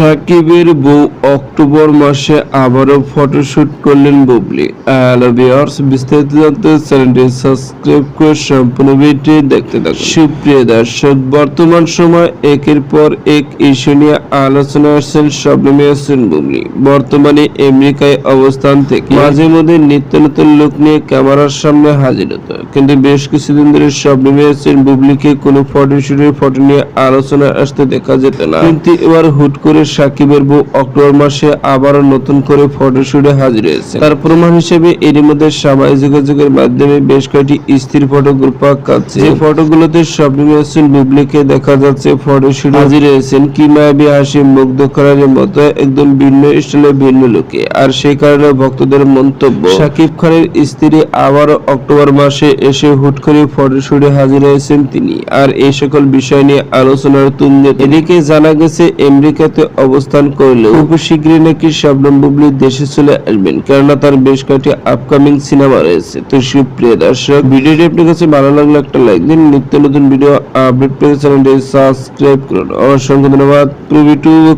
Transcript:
সাকিবের বউ অক্টোবর মাসে আবারও ফটোশুট করলেন বুবলি। হ্যালো বিস্তারিত জানতে চ্যানেলটি সাবস্ক্রাইব করে সম্পূর্ণ ভিডিও দেখতে থাকুন। সুপ্রিয় দর্শক, বর্তমান সময় একের পর এক ইস্যু নিয়ে আলোচনা আসছেন শবনম ইয়াসিন বুবলি। বর্তমানে আমেরিকায় অবস্থান থেকে মাঝে মধ্যে নিত্য নতুন লোক নিয়ে ক্যামেরার সামনে হাজির হতো। কিন্তু বেশ কিছুদিন ধরে শবনম ইয়াসিন বুবলিকে কোনো ফটোশুটের ফটো নিয়ে আলোচনা আসতে দেখা যেত না। কিন্তু এবার হুট করে সাকিবের বউ অক্টোবর মাসে আবারও নতুন করে ফটোশুটে হাজির হয়েছে। তার প্রমাণ হিসেবে এরই মধ্যে সামাজিক যোগাযোগের মাধ্যমে বেশ কয়েকটি স্থির ফটোগুলো পাচ্ছে যে ফটোগুলোতে শবনম ইয়াসিন বুবলিকে দেখা যাচ্ছে, ফটোশুটে হাজির হয়েছেন কি মায়াবী হাসি মুগ্ধ করার মতো একদম ভিন্ন স্টাইলে ভিন্ন লোকে। আর সেই কারণে ভক্তদের মন্তব্য, সাকিব খানের স্ত্রী আবারও অক্টোবর মাসে এসে হুট করে ফটোশুটে হাজির হয়েছেন তিনি। আর এই সকল বিষয় নিয়ে আলোচনার তুঙ্গে এদিকে জানা গেছে, আমেরিকাতে অবস্থান করলেও খুব শীঘ্রই নাকি শবনম বুবলি দেশে চলে আসবেন। কেননা তার বেশ কয়েকটি আপকামিং সিনেমা রয়েছে। তো সুপ্রিয় দর্শক, ভিডিওটি আপনার কাছে ভালো লাগলে একটা লাইক দিন। নিত্য নতুন ভিডিও আপডেট পেতে চ্যানেলটি সাবস্ক্রাইব করুন। অসংখ্য ধন্যবাদ। প্রিভিউ